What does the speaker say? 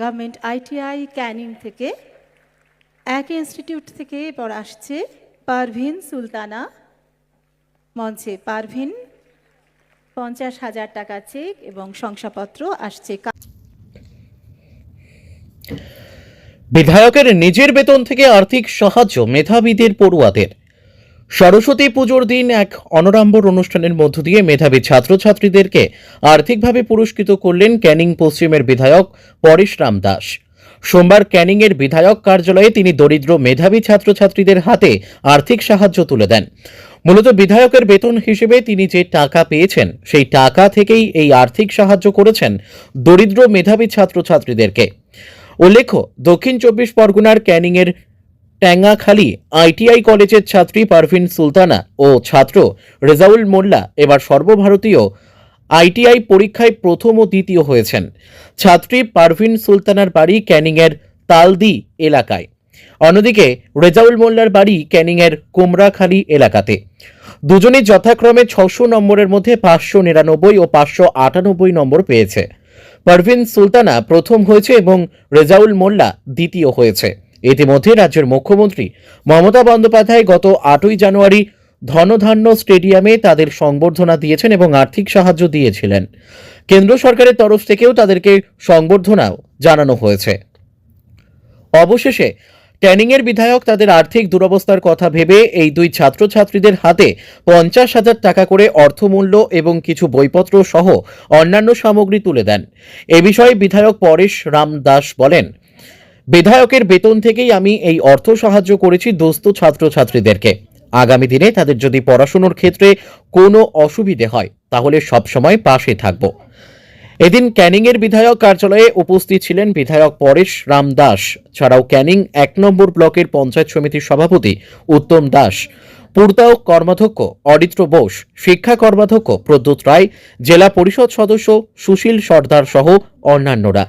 Government ITI, Canning থেকে এক institute থেকে এবার আসছে পারভিন সুলতানা মঞ্চে। পারভিন, পঞ্চাশ হাজার টাকা চেক এবং শংসাপত্র আসছে। বিধায়কের নিজের বেতন থেকে আর্থিক সাহায্য মেধাবীদের পড়ুয়াদের। সরস্বতী পুজোর দিন এক অনরাম্বর অনুষ্ঠানের মধ্য দিয়ে মেধাবী ছাত্রছাত্রীদেরকে আর্থিকভাবে পুরস্কৃত করলেন ক্যানিং পশ্চিমের বিধায়ক পরেশ রাম দাস। সোমবার ক্যানিংয়ের বিধায়ক কার্যালয়ে তিনি দরিদ্র মেধাবী ছাত্রছাত্রীদের হাতে আর্থিক সাহায্য তুলে দেন। মূলত বিধায়কের বেতন হিসেবে তিনি যে টাকা পেয়েছেন, সেই টাকা থেকেই এই আর্থিক সাহায্য করেছেন দরিদ্র মেধাবী ছাত্রছাত্রীদেরকে। উল্লেখ্য, দক্ষিণ চব্বিশ পরগনার ক্যানিংয়ের ট্যাঙ্গাখালী, আইটিআই কলেজের ছাত্রী পারভিন সুলতানা ও ছাত্র রেজাউল মোল্লা এবার সর্বভারতীয় আইটিআই পরীক্ষায় প্রথম ও দ্বিতীয় হয়েছেন। ছাত্রী পারভিন সুলতানার বাড়ি ক্যানিংয়ের তালদি এলাকায়। অন্যদিকে রেজাউল মোল্লার বাড়ি ক্যানিংয়ের কোমরাখালী এলাকাতে। দুজনেই যথাক্রমে ছশো নম্বরের মধ্যে পাঁচশো নিরানব্বই ও পাঁচশো আটানব্বই নম্বর পেয়েছে। পারভিন সুলতানা প্রথম হয়েছে এবং রেজাউল মোল্লা দ্বিতীয় হয়েছে। ইতিমধ্যে রাজ্যের মুখ্যমন্ত্রী মমতা বন্দ্যোপাধ্যায় গত আটই জানুয়ারি ধনধান্য স্টেডিয়ামে তাদের সংবর্ধনা দিয়েছেন এবং আর্থিক সাহায্য দিয়েছিলেন। কেন্দ্র সরকারের তরফ থেকেও তাদেরকে সংবর্ধনাও জানানো হয়েছে। অবশেষে ট্যানিংয়ের বিধায়ক তাদের আর্থিক দুরবস্থার কথা ভেবে এই দুই ছাত্রছাত্রীদের হাতে পঞ্চাশ হাজার টাকা করে অর্থমূল্য এবং কিছু বইপত্র সহ অন্যান্য সামগ্রী তুলে দেন। এ বিষয়ে বিধায়ক পরেশ রাম দাস বলেন বিধায়কের বেতন থেকেই আমি এই অর্থ সাহায্য করেছি দোস্ত ছাত্রছাত্রীদেরকে। আগামী দিনে তাদের যদি পড়াশুনোর ক্ষেত্রে কোনো অসুবিধে হয়, তাহলে সবসময় পাশে থাকব। এদিন ক্যানিংয়ের বিধায়ক কার্যালয়ে উপস্থিত ছিলেন বিধায়ক পরেশ রাম দাস, ছাড়াও ক্যানিং এক নম্বর ব্লকের পঞ্চায়েত সমিতির সভাপতি উত্তম দাস, পূর্তায়ক কর্মাধ্যক্ষ অরিত্র বোস, শিক্ষা কর্মাধ্যক্ষ প্রদ্যুৎ রায়, জেলা পরিষদ সদস্য সুশীল সর্দার সহ অন্যান্যরা।